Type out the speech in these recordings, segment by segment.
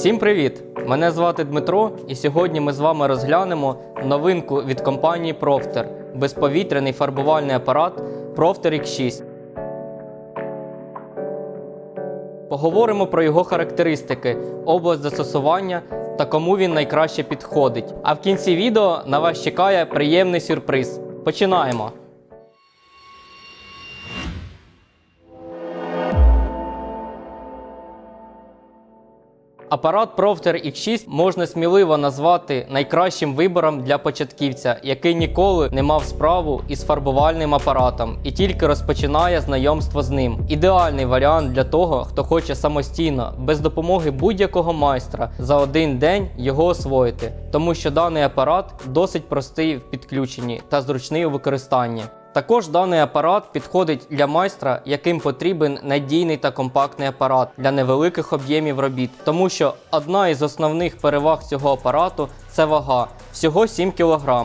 Всім привіт! Мене звати Дмитро, і сьогодні ми з вами розглянемо новинку від компанії Profter – безповітряний фарбувальний апарат Profter X6. Поговоримо про його характеристики, область застосування та кому він найкраще підходить. А в кінці відео на вас чекає приємний сюрприз. Починаємо! Апарат Profter X6 можна сміливо назвати найкращим вибором для початківця, який ніколи не мав справу із фарбувальним апаратом і тільки розпочинає знайомство з ним. Ідеальний варіант для того, хто хоче самостійно, без допомоги будь-якого майстра за один день його освоїти, тому що даний апарат досить простий в підключенні та зручний у використанні. Також даний апарат підходить для майстра, яким потрібен надійний та компактний апарат для невеликих об'ємів робіт, тому що одна із основних переваг цього апарату це вага всього 7 кг.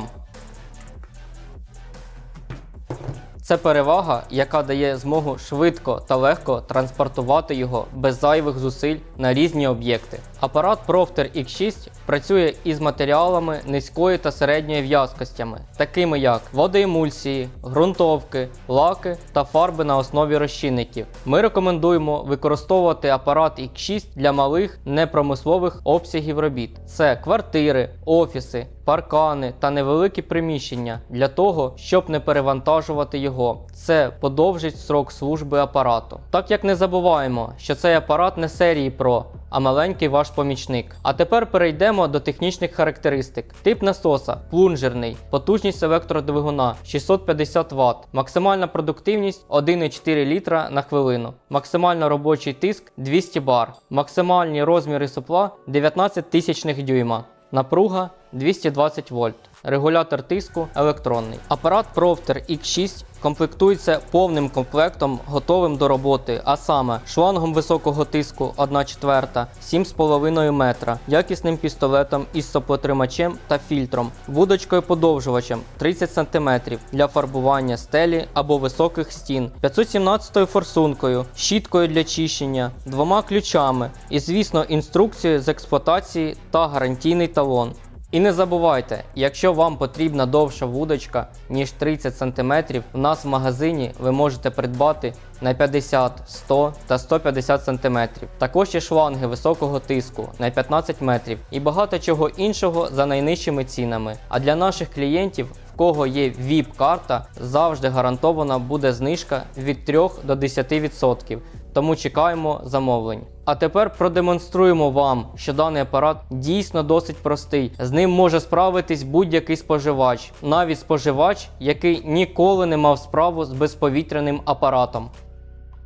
Це перевага, яка дає змогу швидко та легко транспортувати його без зайвих зусиль на різні об'єкти. Апарат Profter X6 працює із матеріалами низької та середньої в'язкостями, такими як водоемульсії, ґрунтовки, лаки та фарби на основі розчинників. Ми рекомендуємо використовувати апарат X6 для малих непромислових обсягів робіт. Це квартири, офіси, паркани та невеликі приміщення для того, щоб не перевантажувати його. Це подовжить срок служби апарату. Так як не забуваємо, що цей апарат не серії Pro, а маленький ваш помічник. А тепер перейдемо до технічних характеристик. Тип насоса плунжерний, потужність електродвигуна 650 Вт, максимальна продуктивність 1,4 літра на хвилину, максимально робочий тиск 200 бар, максимальні розміри сопла 19 тисячних дюйма. Напруга 220 вольт. Регулятор тиску електронний. Апарат Profter X6 комплектується повним комплектом, готовим до роботи, а саме шлангом високого тиску 1 четверта, 7,5 метра, якісним пістолетом із соплотримачем та фільтром, вудочкою подовжувачем 30 см для фарбування стелі або високих стін, 517 форсункою, щіткою для чищення, двома ключами і, звісно, інструкцією з експлуатації та гарантійний талон. І не забувайте, якщо вам потрібна довша вудочка, ніж 30 см, у нас в магазині ви можете придбати на 50, 100 та 150 см. Також є шланги високого тиску на 15 метрів і багато чого іншого за найнижчими цінами. А для наших клієнтів, в кого є VIP-карта, завжди гарантована буде знижка від 3 до 10%. Тому чекаємо замовлень. А тепер продемонструємо вам, що даний апарат дійсно досить простий. З ним може справитись будь-який споживач, навіть споживач, який ніколи не мав справу з безповітряним апаратом.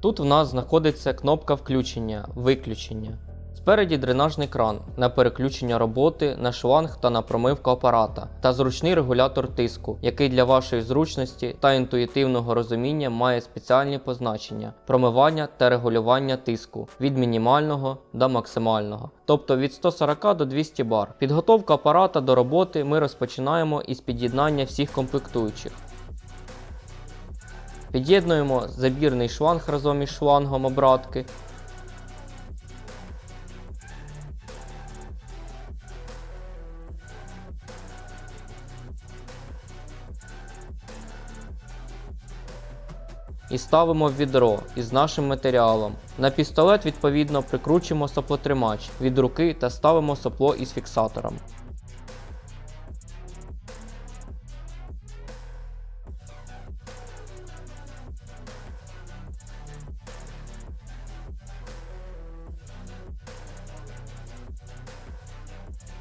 Тут в нас знаходиться кнопка включення, виключення. Спереді дренажний кран на переключення роботи на шланг та на промивку апарата, та зручний регулятор тиску, який для вашої зручності та інтуїтивного розуміння має спеціальні позначення промивання та регулювання тиску від мінімального до максимального, тобто від 140 до 200 бар. Підготовку апарата до роботи ми розпочинаємо із під'єднання всіх комплектуючих. Під'єднуємо забірний шланг разом із шлангом обратки. І ставимо відро із нашим матеріалом. На пістолет відповідно прикручуємо соплотримач від руки та ставимо сопло із фіксатором.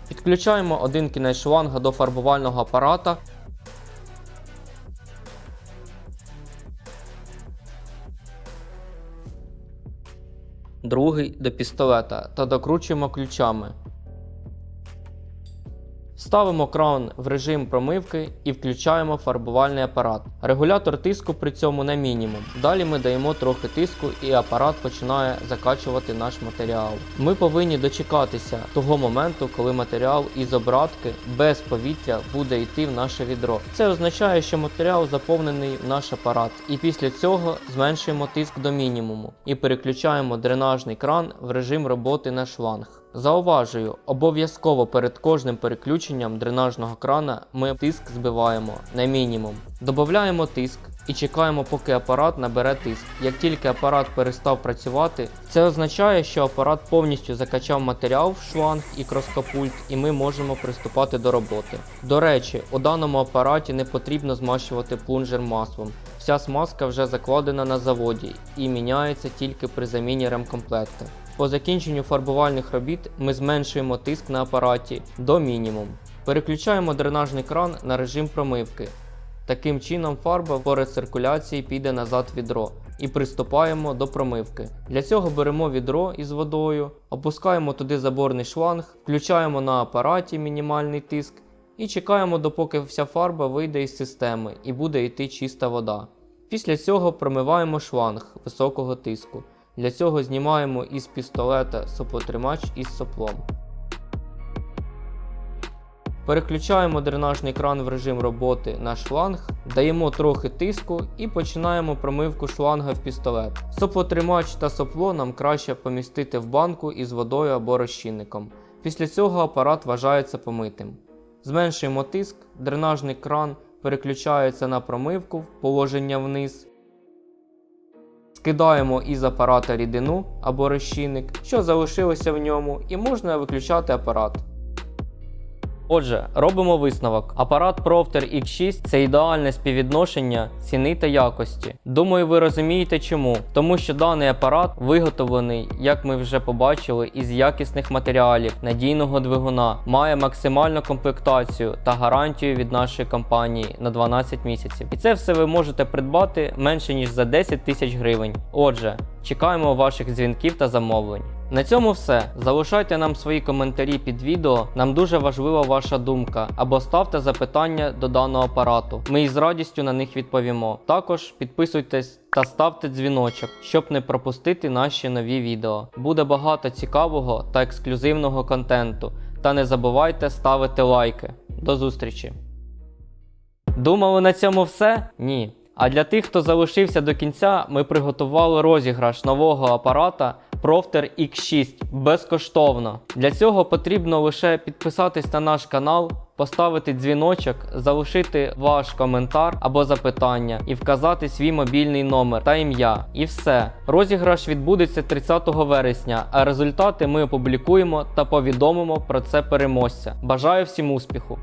Підключаємо один кінець шланга до фарбувального апарата другий до пістолета та докручуємо ключами. Ставимо кран в режим промивки і включаємо фарбувальний апарат. Регулятор тиску при цьому на мінімум. Далі ми даємо трохи тиску і апарат починає закачувати наш матеріал. Ми повинні дочекатися того моменту, коли матеріал із обратки без повітря буде йти в наше відро. Це означає, що матеріал заповнений в наш апарат, і після цього зменшуємо тиск до мінімуму і переключаємо дренажний кран в режим роботи на шланг. Зауважую, обов'язково перед кожним переключенням дренажного крана ми тиск збиваємо на мінімум. Додаємо тиск і чекаємо, поки апарат набере тиск. Як тільки апарат перестав працювати, це означає, що апарат повністю закачав матеріал в шланг і кроскопульт, і ми можемо приступати до роботи. До речі, у даному апараті не потрібно змащувати плунжер маслом. Вся смазка вже закладена на заводі і міняється тільки при заміні ремкомплекта. По закінченню фарбувальних робіт ми зменшуємо тиск на апараті до мінімум. Переключаємо дренажний кран на режим промивки. Таким чином фарба по рециркуляції піде назад в відро і приступаємо до промивки. Для цього беремо відро із водою, опускаємо туди заборний шланг, включаємо на апараті мінімальний тиск і чекаємо, допоки вся фарба вийде із системи і буде йти чиста вода. Після цього промиваємо шланг високого тиску. Для цього знімаємо із пістолета соплотримач із соплом. Переключаємо дренажний кран в режим роботи на шланг, даємо трохи тиску і починаємо промивку шланга в пістолет. Соплотримач та сопло нам краще помістити в банку із водою або розчинником. Після цього апарат вважається помитим. Зменшуємо тиск, дренажний кран переключається на промивку положення вниз. Скидаємо із апарата рідину або розчинник, що залишилося в ньому, і можна виключати апарат. Отже, робимо висновок. Апарат Profter X6 це ідеальне співвідношення ціни та якості. Думаю, ви розумієте чому. Тому що даний апарат виготовлений, як ми вже побачили, із якісних матеріалів, надійного двигуна, має максимальну комплектацію та гарантію від нашої компанії на 12 місяців. І це все ви можете придбати менше ніж за 10 тисяч гривень. Отже, чекаємо ваших дзвінків та замовлень. На цьому все. Залишайте нам свої коментарі під відео. Нам дуже важлива ваша думка. Або ставте запитання до даного апарату. Ми із радістю на них відповімо. Також підписуйтесь та ставте дзвіночок, щоб не пропустити наші нові відео. Буде багато цікавого та ексклюзивного контенту. Та не забувайте ставити лайки. До зустрічі! Думали на цьому все? Ні. А для тих, хто залишився до кінця, ми приготували розіграш нового апарата Profter X6 безкоштовно. Для цього потрібно лише підписатись на наш канал, поставити дзвіночок, залишити ваш коментар або запитання і вказати свій мобільний номер та ім'я. І все. Розіграш відбудеться 30 вересня, а результати ми опублікуємо та повідомимо про це переможця. Бажаю всім успіху!